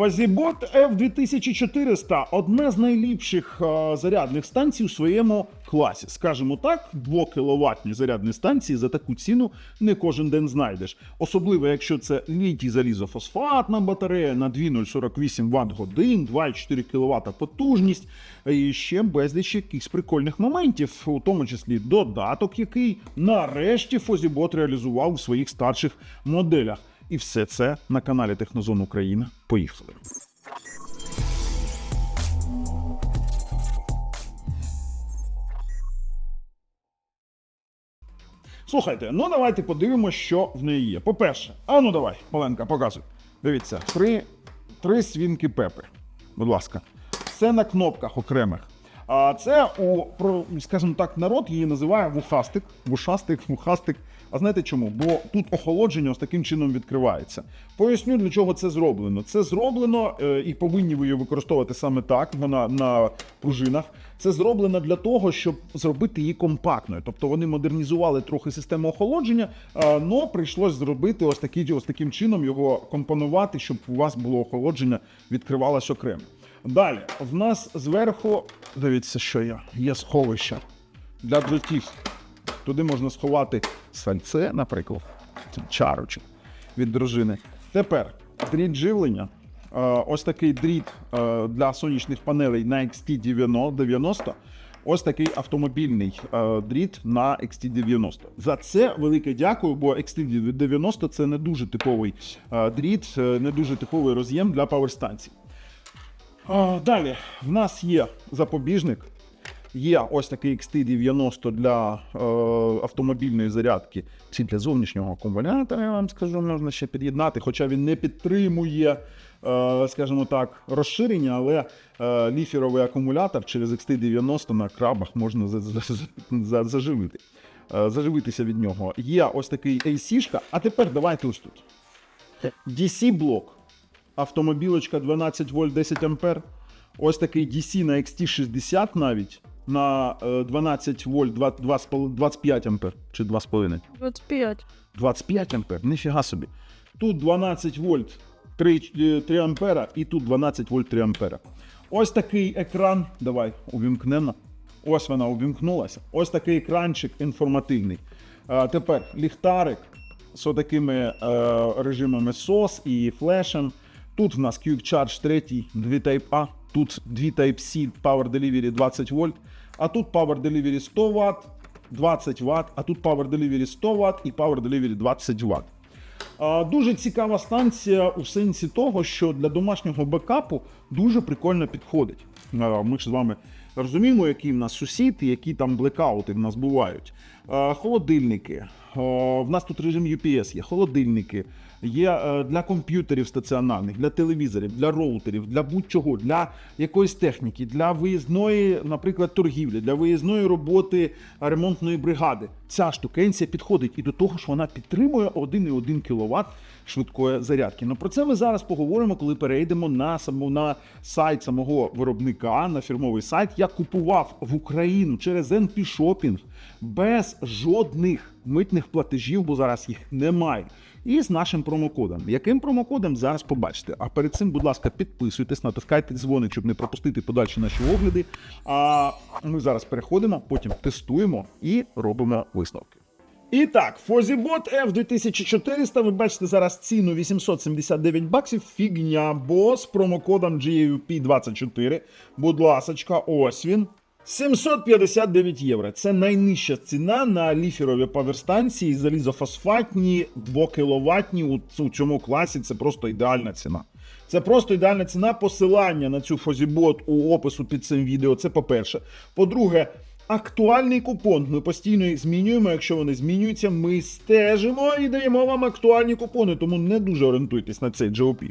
Фазібот F2400 одна з найліпших е, зарядних станцій у своєму класі. Скажімо так, 2 кВт зарядні станції за таку ціну не кожен день знайдеш. Особливо, якщо це літій залізофосфатна батарея на 2048 Вт годин, 2,4 кВт потужність і ще безліч якихось прикольних моментів, у тому числі додаток, який нарешті Фозібот реалізував у своїх старших моделях. І все це на каналі Технозон Україна. Поїхали. Слухайте, ну давайте подивимося, що в неї є. По-перше, а ну давай, Маленка, показуй. Дивіться, три, три свінки пепи. Будь ласка. Все на кнопках окремих. А це у про, скажімо так, народ її називає вухастик, вушастик, вухастик. А знаєте чому? Бо тут охолодження ось таким чином відкривається. Поясню, для чого це зроблено. Це зроблено е, і повинні ви її використовувати саме так. Вона на пружинах. Це зроблено для того, щоб зробити її компактною. Тобто вони модернізували трохи систему охолодження, але прийшлось зробити ось такий, ось таким чином його компонувати, щоб у вас було охолодження, відкривалось окремо. Далі, в нас зверху, дивіться, що є, є сховище для дротів. Туди можна сховати сальце, наприклад, чарочок від дружини. Тепер дріт живлення. Е, Ось такий дріт е, для сонячних панелей на XT90. Ось такий автомобільний е, дріт на XT90. За це велике дякую, бо XT90 це не дуже типовий дріт, не дуже типовий роз'єм для паверстанцій. А, Далі в нас є запобіжник. Є ось такий XT90 для е, автомобільної зарядки чи для зовнішнього акумулятора, я вам скажу, можна ще під'єднати, хоча він не підтримує, е, скажімо так, розширення, але е, ліфіровий акумулятор через XT90 на крабах можна за, за, за, заживити. Е, заживитися від нього. Є ось такий AC-шка, а тепер давайте ось тут. DC-блок автомобілочка 12 вольт 10 ампер. Ось такий DC на XT60 навіть на е, 12 вольт 2, 2, 25 ампер чи 2,5. 25. 25 ампер, ніфіга собі. Тут 12 вольт 3, е, 3 ампера і тут 12 вольт 3 ампера. Ось такий екран. Давай увімкнемо. Ось вона увімкнулася. Ось такий екранчик інформативний. А, тепер ліхтарик з такими е, режимами SOS і флешем. Тут в нас Quick Charge 3, 2 Type-A, тут 2 Type-C, Power Delivery 20 вольт, а тут Power Delivery 100 Вт, 20 Вт, а тут Power Delivery 100 Вт і Power Delivery 20 Вт. Дуже цікава станція у сенсі того, що для домашнього бекапу дуже прикольно підходить. А, Ми ж з вами розуміємо, які в нас сусід і які там блекаути в нас бувають. Холодильники. В нас тут режим UPS є, холодильники. Є е, для комп'ютерів стаціонарних, для телевізорів, для роутерів, для будь-чого, для якоїсь техніки, для виїзної, наприклад, торгівлі, для виїзної роботи ремонтної бригади. Ця штукенція підходить і до того ж вона підтримує 1,1 кВт швидкої зарядки. Ну про це ми зараз поговоримо, коли перейдемо на саму на сайт самого виробника, на фірмовий сайт. Я купував в Україну через NP Shopping без жодних митних платежів, бо зараз їх немає. І з нашим промокодом. Яким промокодом зараз побачите? А перед цим, будь ласка, підписуйтесь, натискайте дзвоник, щоб не пропустити подальші наші огляди. А ми зараз переходимо, потім тестуємо і робимо висновки. І так, Fozibot F2400, ви бачите зараз ціну 879 баксів. Фігня, бо з промокодом GAUP24. Будь ласочка, ось він. 759 євро. Це найнижча ціна на ліферові паверстанції залізофосфатні 2 кВт у цьому класі. Це просто ідеальна ціна. Це просто ідеальна ціна. Посилання на цю фозібот у опису під цим відео. Це по-перше. По-друге, актуальний купон. Ми постійно їх змінюємо. Якщо вони змінюються, ми стежимо і даємо вам актуальні купони, тому не дуже орієнтуйтесь на цей GOP.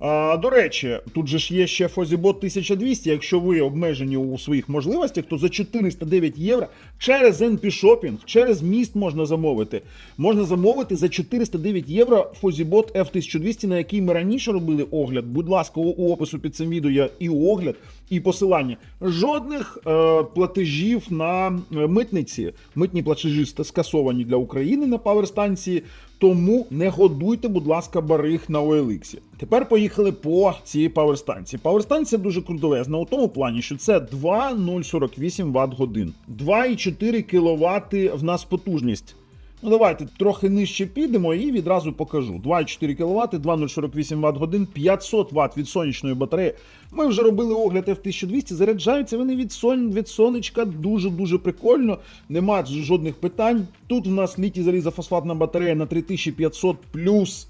А, до речі, тут же ж є ще Fozibot 1200. Якщо ви обмежені у своїх можливостях, то за 409 євро через NP Shopping, через міст можна замовити. Можна замовити за 409 євро Fozibot F1200, на який ми раніше робили огляд. Будь ласка, у, у опису під цим відео є і огляд, і посилання. Жодних е, платежів на е, митниці. Митні платежі скасовані для України на паверстанції. Тому не годуйте, будь ласка, бариг на OLX. Тепер поїхали по цій паверстанції. Паверстанція дуже крутовезна у тому плані, що це 2,048 Вт годин, 2,4 кВт в нас потужність. Ну, давайте трохи нижче підемо і відразу покажу. 2,4 кВт, 2,048 Вт годин, 500 Вт від сонячної батареї. Ми вже робили огляд F1200, заряджаються вони від, сон... від сонечка дуже-дуже прикольно, нема жодних питань. Тут у нас літій залізофосфатна батарея на 3500 плюс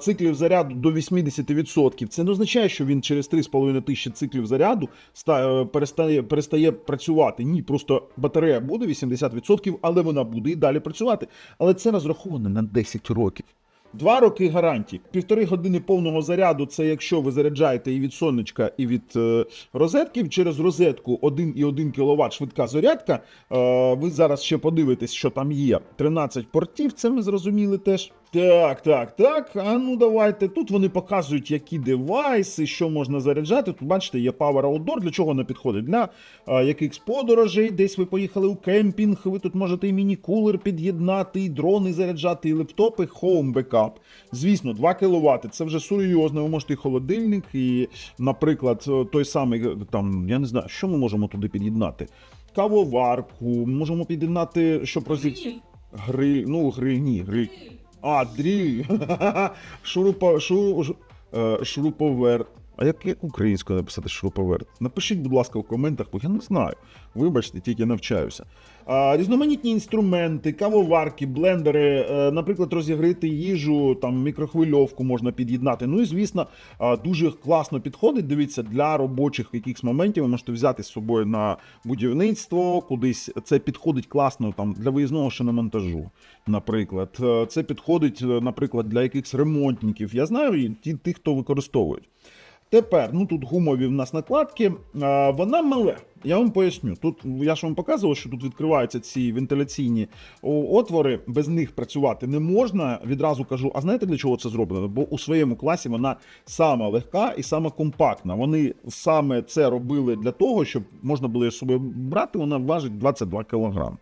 циклів заряду до 80%. Це не означає, що він через 3,5 тисячі циклів заряду е, перестає, перестає працювати. Ні, просто батарея буде 80%, але вона буде і далі працювати. Але це розраховано на 10 років. Два роки гарантії. Півтори години повного заряду це якщо ви заряджаєте і від сонечка, і від е, розетки. Через розетку 1,1 кВт швидка зарядка. Е, ви зараз ще подивитесь, що там є. 13 портів, це ми зрозуміли теж. Так, так, так. А ну давайте. Тут вони показують, які девайси, що можна заряджати. Тут бачите, є Power Outdoor. Для чого вона підходить? Для а, якихось подорожей, десь ви поїхали у кемпінг. Ви тут можете і міні-кулер під'єднати, і дрони заряджати, і лептопи, Home Backup. Звісно, 2 кВт. Це вже серйозно. Ви можете і холодильник, і, наприклад, той самий там, я не знаю, що ми можемо туди під'єднати. Кавоварку, можемо під'єднати, щоб розігріти. Гриль, ну гриль, ні, гриль. А, дріль. Шурупа, шу, ш- е, шуруповерт. А як, як українською написати шуруповерт? Напишіть, будь ласка, в коментах, бо я не знаю. Вибачте, тільки навчаюся. Різноманітні інструменти, кавоварки, блендери, е, наприклад, розігріти їжу, там мікрохвильовку можна під'єднати. Ну і звісно, дуже класно підходить. Дивіться, для робочих якихось моментів ви можете взяти з собою на будівництво, кудись. Це підходить класно там для виїзного шиномонтажу. Наприклад, Е, це підходить, е, наприклад, для якихось ремонтників. Я знаю і ті, тих, хто використовують. Тепер, ну тут гумові в нас накладки. Вона мале. Я вам поясню. Тут я ж вам показував, що тут відкриваються ці вентиляційні отвори, без них працювати не можна. Відразу кажу, а знаєте для чого це зроблено? Бо у своєму класі вона сама легка і сама компактна. Вони саме це робили для того, щоб можна було її з брати. Вона важить 22 кг.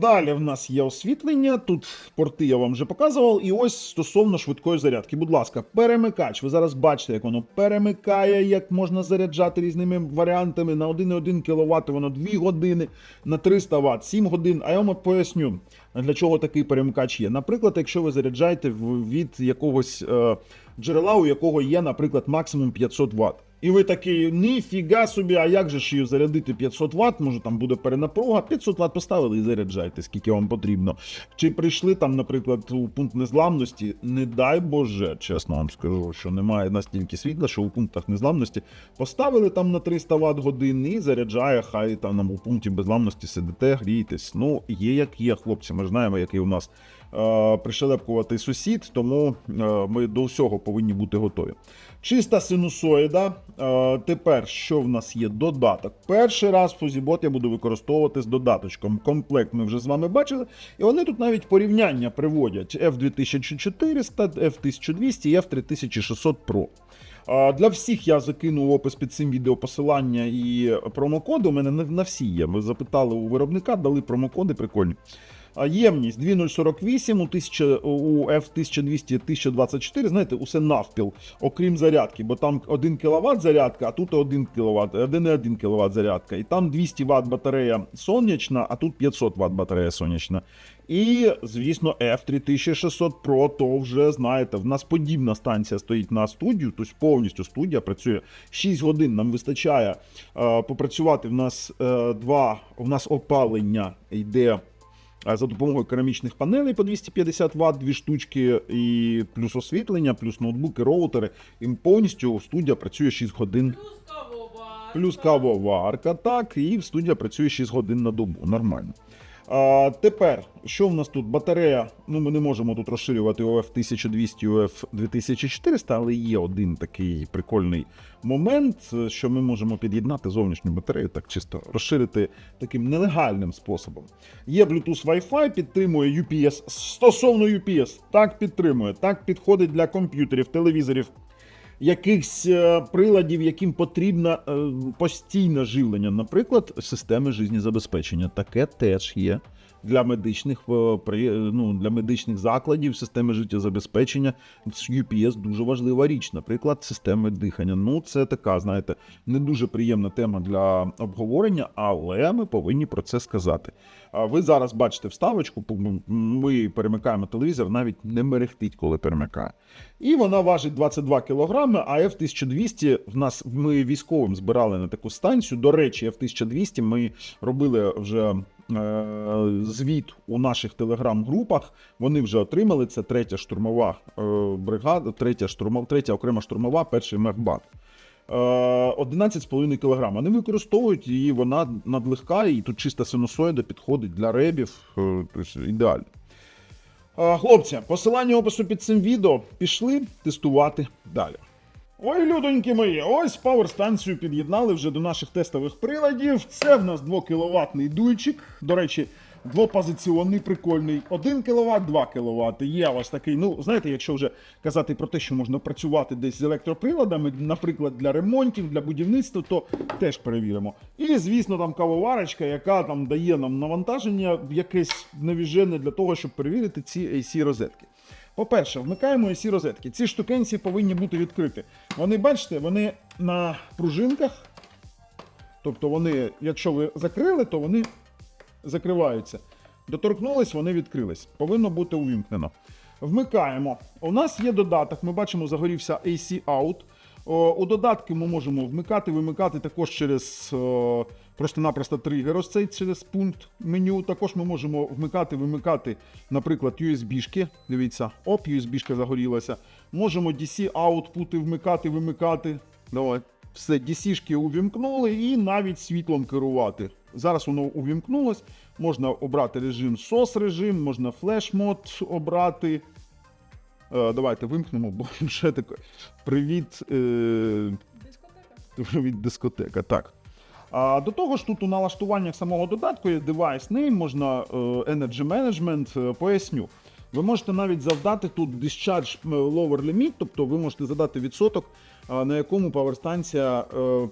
Далі в нас є освітлення. Тут порти я вам вже показував. І ось стосовно швидкої зарядки. Будь ласка, перемикач. Ви зараз бачите, як воно перемикає, як можна заряджати різними варіантами. На 1,1 кВт воно 2 години, на 300 Вт 7 годин. А я вам поясню, для чого такий перемикач є. Наприклад, якщо ви заряджаєте від якогось е, джерела, у якого є, наприклад, максимум 500 Вт. І ви такий, ніфіга собі, а як же ж її зарядити 500 Вт, може там буде перенапруга, 500 Вт поставили і заряджайте, скільки вам потрібно. Чи прийшли там, наприклад, у пункт незламності, не дай Боже, чесно вам скажу, що немає настільки світла, що у пунктах незламності поставили там на 300 Вт годин і заряджає, хай там у пункті безламності сидите, грієтесь. Ну, є як є, хлопці, ми ж знаємо, який у нас е, пришелепкуватий сусід, тому е, ми до всього повинні бути готові. Чиста синусоїда. Е, тепер що в нас є? Додаток. Перший раз фузібот я буду використовувати з додаточком. Комплект ми вже з вами бачили. І вони тут навіть порівняння приводять F2400, F1200 і F3600 Pro. Для всіх я закину в опис під цим відео посилання і промокоди. У мене на всі є. Ми запитали у виробника, дали промокоди прикольні. Ємність 2,048 у, 1000, у F1200 1024, знаєте, усе навпіл, окрім зарядки, бо там 1 кВт зарядка, а тут 1 кВт, 1,1 кВт зарядка. І там 200 Вт батарея сонячна, а тут 500 Вт батарея сонячна. І, звісно, F3600 Pro, то вже знаєте, в нас подібна станція стоїть на студію, тобто повністю студія працює 6 годин. Нам вистачає е, попрацювати. В нас е, два, в нас опалення йде. За допомогою керамічних панелей по 250 Вт, дві штучки, і плюс освітлення, плюс ноутбуки, роутери. І повністю студія працює 6 годин. Плюс кавоварка. Плюс кавоварка, так, і студія працює 6 годин на добу. Нормально. А, тепер, що в нас тут? Батарея. Ну, ми не можемо тут розширювати ОФ 1200 ОФ 2400, але є один такий прикольний момент, що ми можемо під'єднати зовнішню батарею, так чисто розширити таким нелегальним способом. Є Bluetooth Wi-Fi, підтримує UPS. Стосовно UPS, так підтримує, так підходить для комп'ютерів, телевізорів. Якихось е, приладів, яким потрібно е, постійне живлення, наприклад, системи життєзабезпечення. Таке теж є. Для медичних е, ну, для медичних закладів системи життєзабезпечення UPS дуже важлива річ, наприклад, системи дихання. Ну, це така, знаєте, не дуже приємна тема для обговорення, але ми повинні про це сказати. Ви зараз бачите вставочку, ми перемикаємо телевізор, навіть не мерехтить, коли перемикає. І вона важить 22 кг, а F1200 в нас ми військовим збирали на таку станцію. До речі, F1200 ми робили вже е, звіт у наших телеграм-групах. Вони вже отримали це третя штурмова е, бригада, третя штурмова, третя окрема штурмова, перший мехбат. Е, 11,5 кг. Вони використовують її, вона надлегка, і тут чиста синусоїда підходить для ребів. е, тобто ідеально. Е, Хлопці, посилання опису під цим відео. Пішли тестувати далі. Ой, людоньки мої, ось пауер-станцію під'єднали вже до наших тестових приладів. Це в нас 2 кіловатний дуйчик. До речі, двопозиціонний, прикольний. 1 кВт, 2 кВт. Є ось такий. Ну, знаєте, якщо вже казати про те, що можна працювати десь з електроприладами, наприклад, для ремонтів, для будівництва, то теж перевіримо. І, звісно, там кавоварочка, яка там дає нам навантаження якесь навіжене для того, щоб перевірити ці AC розетки. По-перше, вмикаємо AC розетки. Ці штукенці повинні бути відкриті. Вони, бачите, вони на пружинках. Тобто вони, якщо ви закрили, то вони закриваються. Доторкнулись, вони відкрились. Повинно бути увімкнено. Вмикаємо. У нас є додаток, ми бачимо, загорівся AC Out. О, У додатки ми можемо вмикати, вимикати також через просто-напросто тригер, ось цей через пункт меню. Також ми можемо вмикати, вимикати, наприклад, USB-шки. Дивіться, оп, USB-шка загорілася. Можемо DC аутпути вмикати, вимикати. Давай. Все, DC-шки увімкнули і навіть світлом керувати. Зараз воно увімкнулось. Можна обрати режим SOS режим, можна флеш-мод обрати. Е, давайте вимкнемо, бо таке. Привіт. Е, Привіт, дискотека. Так. А до того ж, тут у налаштуваннях самого додатку є device name, можна е, energy management, поясню. Ви можете навіть завдати тут discharge lower limit, тобто ви можете задати відсоток, на якому паверстанція е,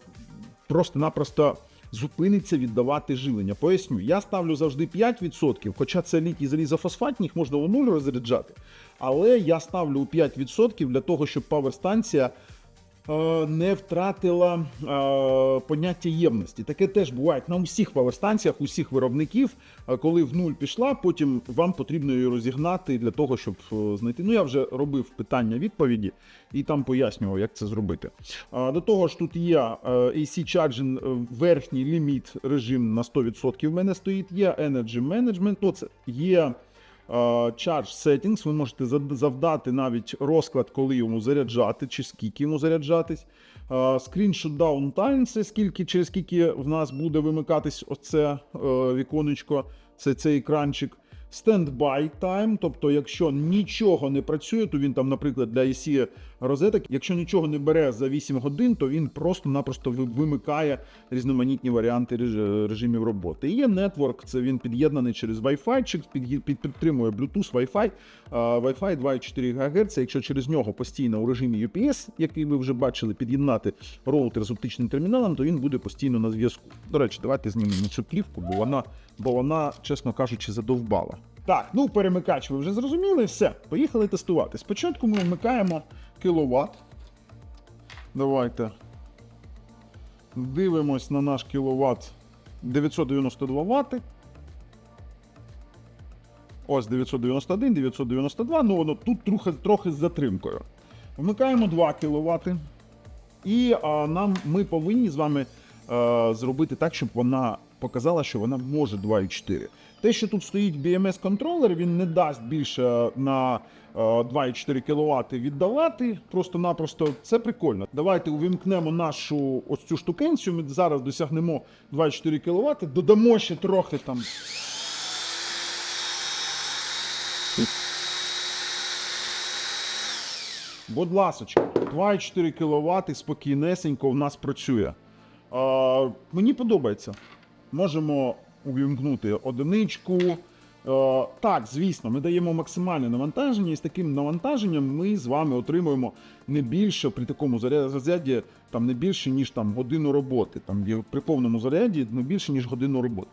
просто-напросто зупиниться віддавати живлення. Поясню, я ставлю завжди 5%, хоча це літій залізофосфатні, їх можна у нуль розряджати. Але я ставлю у 5% для того, щоб паверстанція не втратила е, поняття ємності. Таке теж буває на усіх паверстанціях, усіх виробників. Е, Коли в нуль пішла, потім вам потрібно її розігнати для того, щоб е, знайти. Ну я вже робив питання відповіді і там пояснював, як це зробити. Е, До того ж, тут є е, AC Charging, е, верхній ліміт режим на 100% в мене стоїть. Є Energy Management, то це є. Е, Charge Settings, ви можете завдати навіть розклад, коли йому заряджати, чи скільки йому заряджатись. Е, Screen Shutdown Time, це скільки, через скільки в нас буде вимикатись оце е, віконечко, це цей екранчик. Standby time, тобто, якщо нічого не працює, то він там, наприклад, для IC розеток, якщо нічого не бере за 8 годин, то він просто-напросто вимикає різноманітні варіанти режимів роботи. І є Network, це він під'єднаний через Wi-Fi, підтримує Bluetooth, Wi-Fi, Wi-Fi 2,4 ГГц. Якщо через нього постійно у режимі UPS, який ви вже бачили, під'єднати роутер з оптичним терміналом, то він буде постійно на зв'язку. До речі, давайте знімемо цю плівку, бо вона, бо вона, чесно кажучи, задовбала. Так, ну перемикач ви вже зрозуміли. Все, поїхали тестувати. Спочатку ми вмикаємо кіловат. Давайте дивимось на наш кіловат 992 Вт. Ось 991, 992, ну воно тут трохи, трохи з затримкою. Вмикаємо 2 кВт. І а, нам ми повинні з вами е, зробити так, щоб вона показала, що вона може 2,4. Те, що тут стоїть BMS контролер, він не дасть більше на е, 2,4 кВт віддавати. Просто-напросто це прикольно. Давайте увімкнемо нашу ось цю штукенцію. Ми зараз досягнемо 2,4 кВт, додамо ще трохи там. Будь ласочка, 2,4 кВт спокійнесенько в нас працює. А, мені подобається. Можемо увімкнути одиничку, Е, так, звісно, ми даємо максимальне навантаження, і з таким навантаженням ми з вами отримуємо не більше при такому заря- заряді, там не більше, ніж там годину роботи. Там при повному заряді не більше, ніж годину роботи.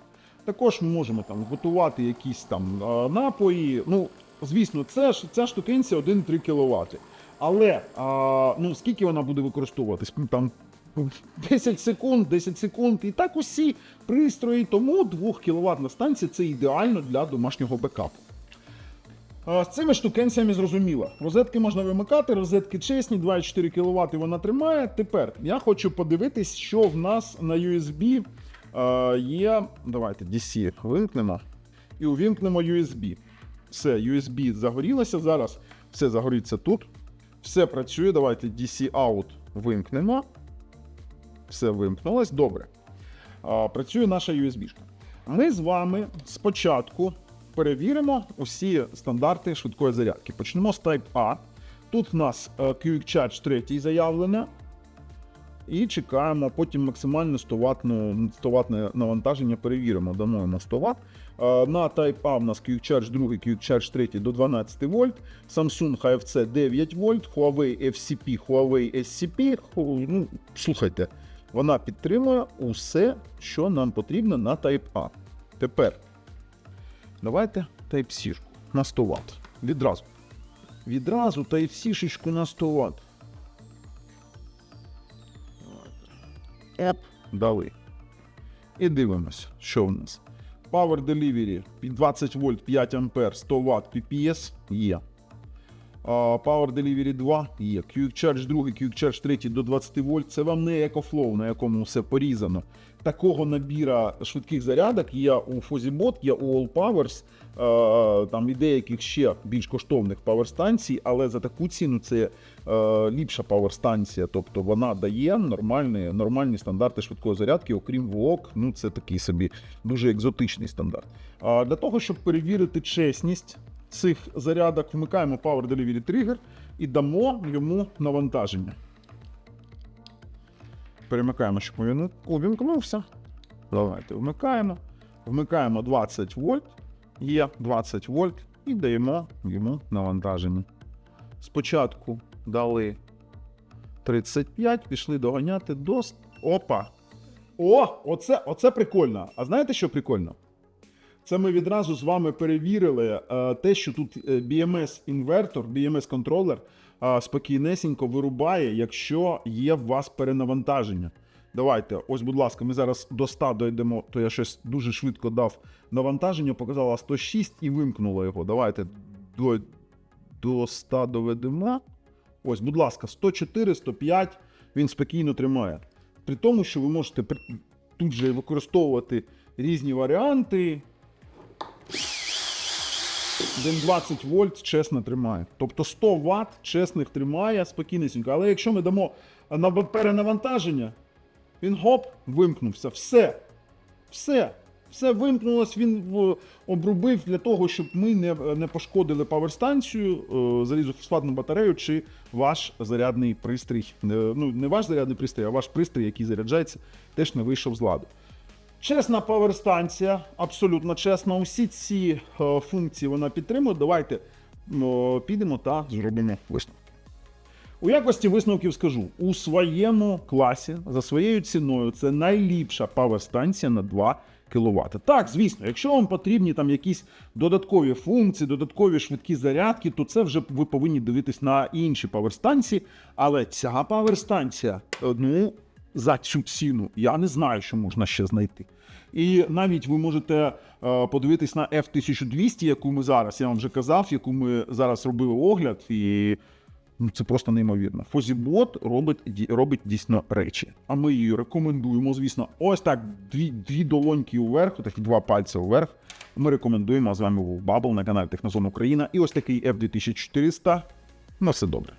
Також ми можемо там готувати якісь там е, напої. Ну, звісно, це ж ця штукенція 1,3 кВт. Але а, ну, скільки вона буде використовуватись? Там 10 секунд, 10 секунд. І так усі пристрої. Тому 2 кВт станція це ідеально для домашнього бекапу. З цими штукенцями зрозуміло. Розетки можна вимикати, розетки чесні, 2,4 кВт вона тримає. Тепер я хочу подивитись, що в нас на USB є. Давайте DC вимкнемо і увімкнемо USB. Все, USB загорілося зараз. Все загориться тут. Все працює. Давайте DC out вимкнемо. Все вимкнулось. Добре. Працює наша USB. -шка. Ми з вами спочатку перевіримо усі стандарти швидкої зарядки. Почнемо з Type A. Тут в нас е, Quick Charge 3 заявлене. І чекаємо, потім максимально 100 ватну, 100 ватне навантаження перевіримо. Дамо йому 100 Вт. На Type A в нас Quick Charge 2, Quick Charge 3 до 12 вольт, Samsung HFC 9 вольт, Huawei FCP, Huawei SCP. Ну, слухайте, вона підтримує усе, що нам потрібно на Type A. Тепер давайте Type-C на 100 Вт. Відразу. Відразу Type-C на 100 Вт. Еп. Дали. І дивимося, що в нас. Power Delivery під 20 вольт 5 ампер 100 Вт PPS є. Power Delivery 2 є. Quick Charge 2, Quick Charge 3 до 20 вольт. Це вам не EcoFlow, на якому все порізано. Такого набіра швидких зарядок є у FuzzyBot, є у All Powers, там і деяких ще більш коштовних паверстанцій, але за таку ціну це е, ліпша паверстанція. Тобто вона дає нормальні, нормальні стандарти швидкої зарядки, окрім ВОК, ну це такий собі дуже екзотичний стандарт. Для того, щоб перевірити чесність цих зарядок, вмикаємо Power Delivery Trigger і дамо йому навантаження. Перемикаємо, щоб він увімкнувся. Давайте вмикаємо. Вмикаємо 20 вольт. Є 20 вольт і даємо йому навантаження. Спочатку дали 35, пішли доганяти до. Опа! О! Оце, оце прикольно. А знаєте, що прикольно? Це ми відразу з вами перевірили е, те, що тут е, BMS-інвертор, BMS-контролер е, спокійнесенько вирубає, якщо є в вас перенавантаження. Давайте, ось, будь ласка, ми зараз до 100 дойдемо, то я щось дуже швидко дав навантаження, показала 106 і вимкнула його. Давайте до, до 100 доведемо. Ось, будь ласка, 104, 105 він спокійно тримає. При тому, що ви можете тут же використовувати різні варіанти. День 20 вольт чесно тримає. Тобто 100 Вт чесних тримає спокійнесенько. Але якщо ми дамо на перенавантаження, він гоп, вимкнувся. Все. Все. Все вимкнулось, він в- обрубив для того, щоб ми не, не пошкодили паверстанцію, е, залізофосфатну батарею чи ваш зарядний пристрій. Е, Ну, не ваш зарядний пристрій, а ваш пристрій, який заряджається, теж не вийшов з ладу. Чесна паверстанція, абсолютно чесна. Усі ці е, функції вона підтримує. Давайте підемо та зробимо висновки. У якості висновків скажу: у своєму класі за своєю ціною це найліпша паверстанція на 2 кВт. Так, звісно, якщо вам потрібні там якісь додаткові функції, додаткові швидкі зарядки, то це вже ви повинні дивитись на інші паверстанції. Але ця паверстанція, е, ну, за цю ціну я не знаю, що можна ще знайти. І навіть ви можете е, подивитись на F1200, яку ми зараз, я вам вже казав, яку ми зараз робили огляд, і ну, це просто неймовірно. Фозібот робить, робить дійсно речі. А ми її рекомендуємо, звісно, ось так, дві, дві долоньки вверх, такі два пальці вверх. Ми рекомендуємо з вами був Бабл на каналі Технозон Україна. І ось такий F2400. На все добре.